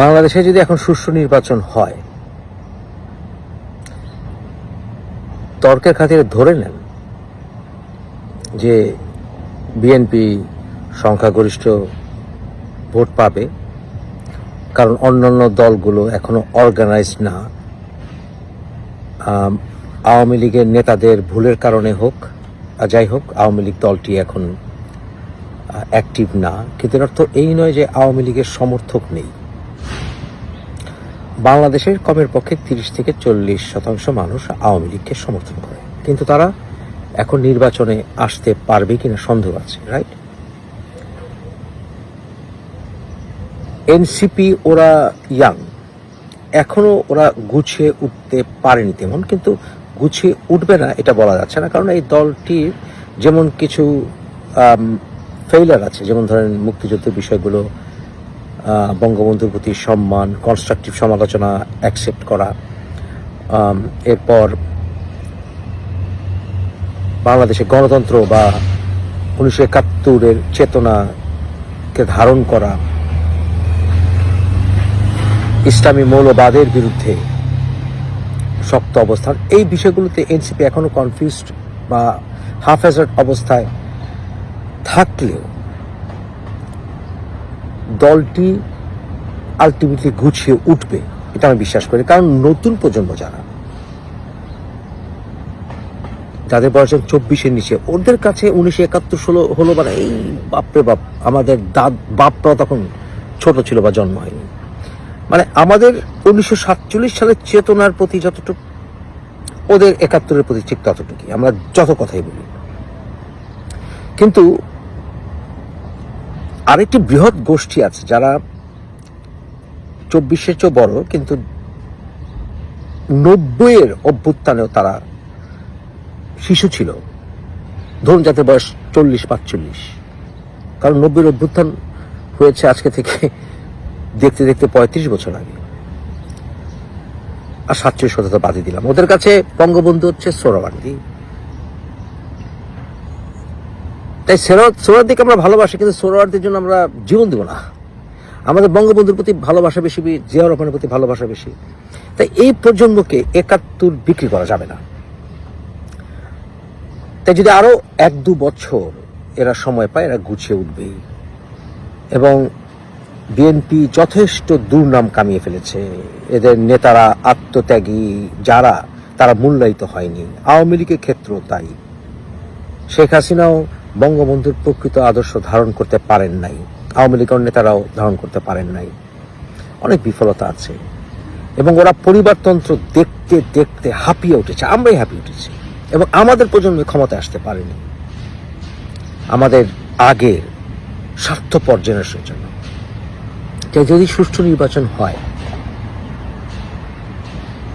বাংলাদেশে যদি এখন সুষ্ঠু নির্বাচন হয়, তর্কের খাতিরে ধরে নেন যে বিএনপি সংখ্যাগরিষ্ঠ ভোট পাবে, কারণ অন্যান্য দলগুলো এখনও অর্গানাইজড না। আওয়ামী লীগের নেতাদের ভুলের কারণে হোক যাই হোক, আওয়ামী লীগ দলটি এখন অ্যাক্টিভ না। কিন্তু এর অর্থ এই নয় যে আওয়ামী লীগের সমর্থক নেই। বাংলাদেশের কমের পক্ষে তিরিশ থেকে চল্লিশ শতাংশ মানুষ আওয়ামী লীগকে সমর্থন করে। কিন্তু তারা এখন নির্বাচনে আসতে পারবে কিনা সন্দেহ আছে রাইট এনসিপি ওরা ইয়াং এখনও ওরা গুছিয়ে উঠতে পারেনি তেমন, কিন্তু গুছিয়ে উঠবে না এটা বলা যাচ্ছে না, কারণ এই দলটির যেমন কিছু ফেইলার আছে, যেমন ধরেন মুক্তিযুদ্ধের বিষয়গুলো বঙ্গবন্ধুর প্রতি সম্মান কনস্ট্রাকটিভ সমালোচনা অ্যাকসেপ্ট করা। এরপর বাংলাদেশে গণতন্ত্র বা উনিশশো একাত্তরের চেতনাকে ধারণ করা। ইসলামী মৌলবাদের বিরুদ্ধে শক্ত অবস্থান। এই বিষয়গুলোতে এনসিপি এখনও কনফিউজড বা হাফ অবস্থায় থাকলেও দলটি আলটিমেটলি গুছিয়ে উঠবে, এটা আমি বিশ্বাস করি। কারণ নতুন প্রজন্ম যারা, যাদের বয়স চব্বিশের নিচে, ওদের কাছে উনিশশো একাত্তর ষোলো হলো মানে এই বাপরে বাপ, আমাদের দাদ, বাপরাও তখন ছোট ছিল বা জন্ম হয়নি। মানে আমাদের উনিশশো সাতচল্লিশ সালের চেতনার প্রতি যতটুকু, ওদের একাত্তরের প্রতি ঠিক ততটুকুই, আমরা যত কথাই বলি। কিন্তু আরেকটি বৃহৎ গোষ্ঠী আছে যারা চব্বিশের চেয়ে বড় কিন্তু নব্বইয়ের অভ্যুত্থানেও তারা শিশু ছিল। ধরুন যাদের বয়স চল্লিশ, পাঁচচল্লিশ। কারণ নব্বইয়ের অভ্যুত্থান হয়েছে আজকে থেকে দেখতে দেখতে পঁয়ত্রিশ বছর আগে। আর সাতচল্লিশ শততা বাদই দিলাম। ওদের কাছে বঙ্গবন্ধু হচ্ছে সোরাবান্দি তাই সোরার দিকে আমরা ভালোবাসি, কিন্তু সোরাওয়ার্দির জন্য আমরা জীবন দেব না। আমাদের বঙ্গবন্ধুর প্রতি ভালোবাসা বেশি, জিয়া রহমানের প্রতি ভালোবাসা বেশি। তাই এই প্রজন্মকে একাত্তর বিক্রি করা যাবে না। তাই যদি আরও এক দু বছর এরা সময় পায়, এরা গুছিয়ে উঠবেই এবং বিএনপি যথেষ্ট দুর্নাম কামিয়ে ফেলেছে। এদের নেতারা আত্মত্যাগী, যারা, তারা মূল্যায়িত হয়নি। আওয়ামী লীগের ক্ষেত্রেও তাই। শেখ হাসিনাও বঙ্গবন্ধুর প্রকৃত আদর্শ ধারণ করতে পারেন নাই। আওয়ামী লীগের নেতারাও ধারণ করতে পারেন নাই। অনেক বিফলতা আছে। এবং ওরা পরিবারতন্ত্র দেখতে দেখতে হাঁপিয়ে উঠেছে। আমরাই হাঁপিয়ে উঠেছি। এবং আমাদের প্রজন্মে ক্ষমতায় আসতে পারেনি। আমাদের আগের স্বার্থপর জেনারেশনের জন্য। তাই যদি সুষ্ঠু নির্বাচন হয়,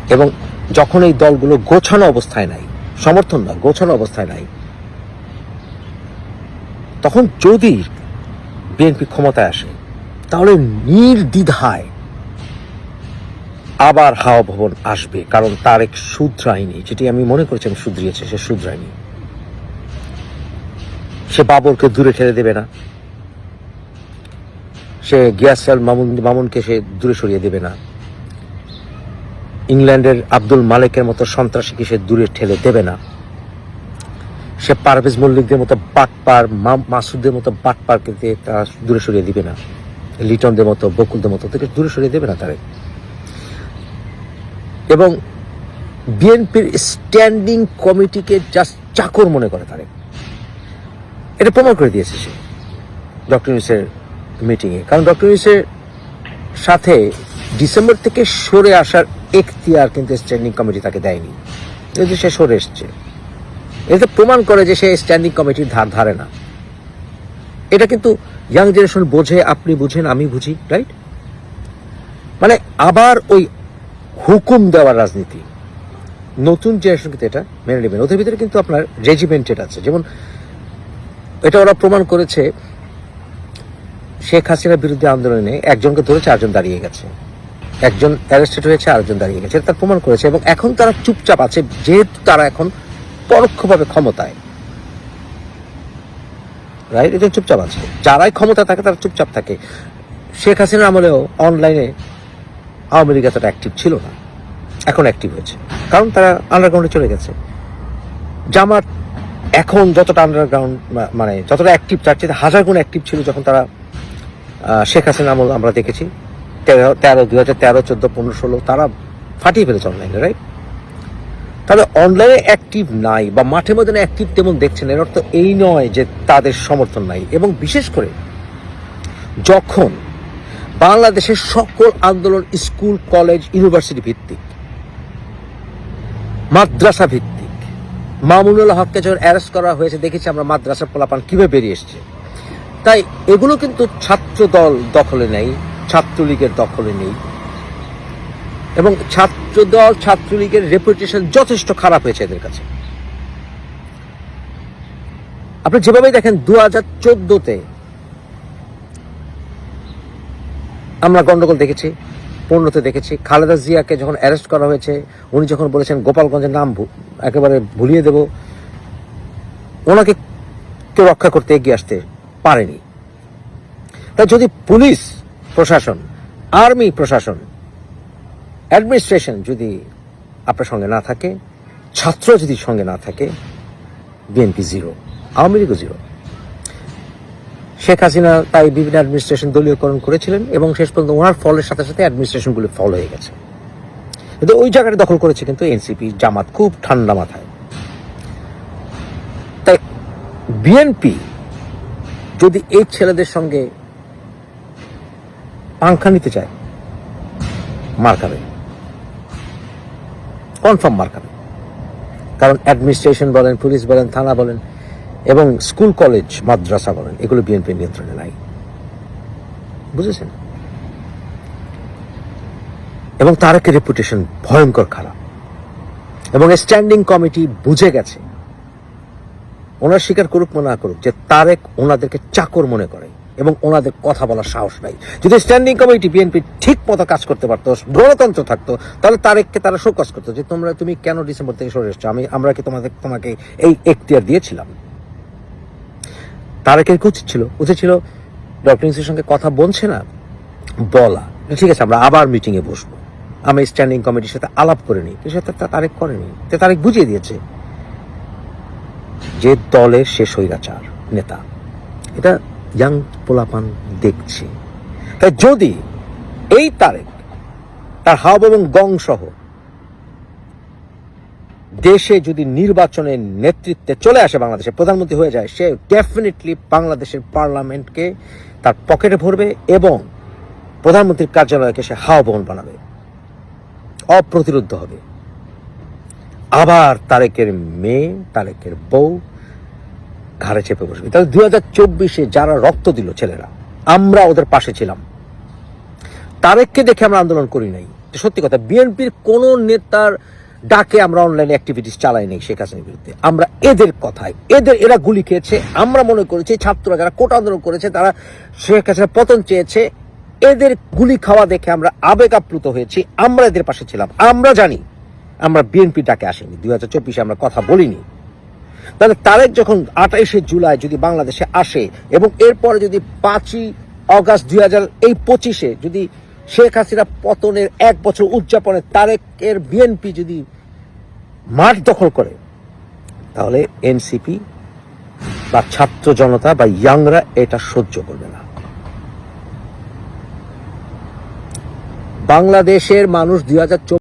এবং যখন এই দলগুলো গোছানো অবস্থায় নাই সমর্থন না গোছানো অবস্থায় নাই তখন যদি বিএনপি ক্ষমতায় আসে, তাহলে নির্দ্বিধায় আবার হাওয়া ভবন আসবে, কারণ তার এক শুধরায়নি, যেটি আমি মনে করেছিলাম শুধরিয়েছে, সে শুধরায়নি। সে বাবরকে দূরে ঠেলে দেবে না। সে গিয়াসাল মামুন, মামুনকে সে দূরে সরিয়ে দেবে না। ইংল্যান্ডের আব্দুল মালিকের মতো সন্ত্রাসীকে সে দূরে ঠেলে দেবে না। সে পারভেজ মল্লিকদের মতো বাটপার মাসুদদের মতো বাটপারকে তারা দূরে সরিয়ে দিবে না। লিটনদের মতো, বকুলদের মতো থেকে দূরে সরিয়ে দেবে না তারে। এবং বিএনপির স্ট্যান্ডিং কমিটিকে জাস্ট চাকর মনে করে তারে। এটা প্রমাণ করে দিয়েছে সে, ডক্টর ইউসের মিটিংয়ে। কারণ ডক্টর ইউসের সাথে ডিসেম্বর থেকে সরে আসার এখতিয়ার কিন্তু স্ট্যান্ডিং কমিটি তাকে দেয়নি। কিন্তু সে সরে এসছে। এটা প্রমাণ করে যে সে স্ট্যান্ডিং কমিটির ধার ধারে না। এটা কিন্তু ইয়াং জেনারেশন বোঝে, আপনি বুঝেন, আমি বুঝি রাইট মানে আবার ওই হুকুম দেওয়ার রাজনীতি। নতুন জেনারেশন কিন্তু এটা মেনে নেবেন ওদের ভিতরে কিন্তু আপনার রেজিমেন্টেড আছে। যেমন এটা ওরা প্রমাণ করেছে, শেখ হাসিনার বিরুদ্ধে আন্দোলনে একজনকে ধরে চারজন দাঁড়িয়ে গেছে। একজন অ্যারেস্টেড হয়েছে, আরেকজন দাঁড়িয়ে গেছে। তার প্রমাণ করেছে এবং এখন তারা চুপচাপ আছে, যেহেতু তারা এখন পরোক্ষভাবে ক্ষমতায়। রাইট এটা চুপচাপ আছে। যারাই ক্ষমতা থাকে, তারা চুপচাপ থাকে। শেখ হাসিনার আমলেও অনলাইনে আওয়ামী লীগ এতটা অ্যাক্টিভ ছিল না। এখন অ্যাক্টিভ হয়েছে। কারণ তারা আন্ডারগ্রাউন্ডে চলে গেছে। জামাত এখন যতটা আন্ডারগ্রাউন্ড মানে যতটা অ্যাক্টিভ তার হাজার গুণ অ্যাক্টিভ ছিল যখন তারা শেখ হাসিনা আমল আমরা দেখেছি। তেরো তেরো দু হাজার তেরো, চোদ্দ, পনেরো, ষোলো, তারা ফাটিয়ে ফেলেছে অনলাইনে রাইট তাহলে অনলাইনে অ্যাক্টিভ নাই বা মাঠে মধ্যে অ্যাক্টিভ তেমন দেখছেন, এর অর্থ এই নয় যে তাদের সমর্থন নাই। এবং বিশেষ করে যখন বাংলাদেশের সকল আন্দোলন স্কুল কলেজ ইউনিভার্সিটি ভিত্তিক, মাদ্রাসা ভিত্তিক, মামুনুল হককে যখন অ্যারেস্ট করা হয়েছে, দেখেছি আমরা মাদ্রাসার পোলাপান কীভাবে বেরিয়ে এসছে। তাই এগুলো কিন্তু ছাত্র দল দখলে নেই, ছাত্রলীগের দখলে নেই। এবং ছাত্র দল ছাত্রলীগের রেপুটেশন যথেষ্ট খারাপ হয়েছে এদের কাছে। আপনি যেভাবে দেখেন দু হাজার চোদ্দতে আমরা গন্ডগোল দেখেছি, পনেরোতে দেখেছি। খালেদা জিয়াকে যখন অ্যারেস্ট করা হয়েছে, উনি যখন বলেছেন, গোপালগঞ্জের নাম একেবারে ভুলিয়ে দেব, ওনাকে কেউ রক্ষা করতে এগিয়ে আসতে পারেনি। তাই যদি পুলিশ, প্রশাসন, আর্মি প্রশাসন অ্যাডমিনিস্ট্রেশন যদি আপনার সঙ্গে না থাকে, ছাত্র যদি সঙ্গে না থাকে বিএনপি জিরো আওয়ামী লীগও জিরো শেখ হাসিনা তাই বিভিন্ন অ্যাডমিনিস্ট্রেশন দলীয়করণ করেছিলেন এবং শেষ পর্যন্ত ওনার ফলের সাথে সাথে অ্যাডমিনিস্ট্রেশনগুলো ফল হয়ে গেছে। কিন্তু ওই জায়গাটা দখল করেছে কিন্তু এনসিপি জামাত খুব ঠান্ডা মাথায়। তাই বিএনপি যদি এই ছেলেদের সঙ্গে পাংখা নিতে চায়, মার খাবে। কনফার্ম মার খাবে কারণ অ্যাডমিনিস্ট্রেশন বলেন, পুলিশ বলেন, থানা বলেন, এবং স্কুল, কলেজ, মাদ্রাসা বলেন, এগুলো বিএনপির নিয়ন্ত্রণে নাই। বুঝেছেন? এবং তারেকের রেপুটেশন ভয়ঙ্কর খারাপ। এবং স্ট্যান্ডিং কমিটি বুঝে গেছে। ওনার স্বীকার করুক বা না করুক যে তারেক ওনাদেরকে চাকর মনে করে। এবং ওনাদের কথা বলার সাহস নাই। যদি স্ট্যান্ডিং কমিটি বিএনপি ঠিক মতো কাজ করতে পারতো, গণতন্ত্র থাকতো, তাহলে তারেককে তারা শোকজ করতো যে, তোমরা তুমি কেন ডিসেম্বর থেকে সরে এসছো? আমি, আমরা কি তোমাদের, তোমাকে এই এখতিয়ার দিয়েছিলাম? তারেকের কি উচিত ছিল? উচিত ছিল, ডক্টর ইউনুসের সঙ্গে কথা বলছে না, বলা। ঠিক আছে, আমরা আবার মিটিং এ বসবো। আমি স্ট্যান্ডিং কমিটির সাথে আলাপ করে নিই। কিন্তু তারেক করেনি। তে তারেক বুঝিয়ে দিয়েছে যে দলের সে স্বৈরাচার নেতা। এটা ইয়াং পোলাপান দেখছে। তাই যদি এই তারেক, তার হাব এবং গং সহ দেশে যদি নির্বাচনের নেতৃত্বে চলে আসে বাংলাদেশে, প্রধানমন্ত্রী হয়ে যায়, সে ডেফিনেটলি বাংলাদেশের পার্লামেন্টকে তার পকেটে ভরবে এবং প্রধানমন্ত্রীর কার্যালয়কে সে হাওয়া বানাবে। অপ্রতিরোধ হবে। আবার তারেকের মেয়ে, তারেকের বউ ঘাড়ে চেপে বসবে। তাহলে দুই হাজার চব্বিশে যারা রক্ত দিল ছেলেরা, আমরা ওদের পাশে ছিলাম। তারেককে দেখে আমরা আন্দোলন করি নাই। সত্যি কথা, বিএনপির কোন নেতার ডাকে আমরা অনলাইন অ্যাক্টিভিটিস চালাই নাই শেখ হাসিনার বিরুদ্ধে। আমরা এদের কথায়, এদের, এরা গুলি খেয়েছে। আমরা মনে করেছি ছাত্ররা যারা কোটা আন্দোলন করেছে, তারা শেখ হাসিনার পতন চেয়েছে। এদের গুলি খাওয়া দেখে আমরা আবেগ আপ্লুত হয়েছি। আমরা এদের পাশে ছিলাম। আমরা জানি, আমরা বিএনপি ডাকে আসেনি। দুই হাজার চব্বিশে আমরা কথা বলিনি। তাহলে তারেক যখন আঠাইশে জুলাই যদি বাংলাদেশে আসে এবং এরপরে যদি পাঁচই অগাস্ট দুই হাজার এই পঁচিশে যদি শেখ হাসিনা পতনের এক বছর উদযাপনে তারেকের বিএনপি যদি মাঠ দখল করে, তাহলে এনসিপি বা ছাত্র জনতা বা ইয়াংরা এটা সহ্য করবে না। বাংলাদেশের মানুষ দুই হাজার চোদ্দ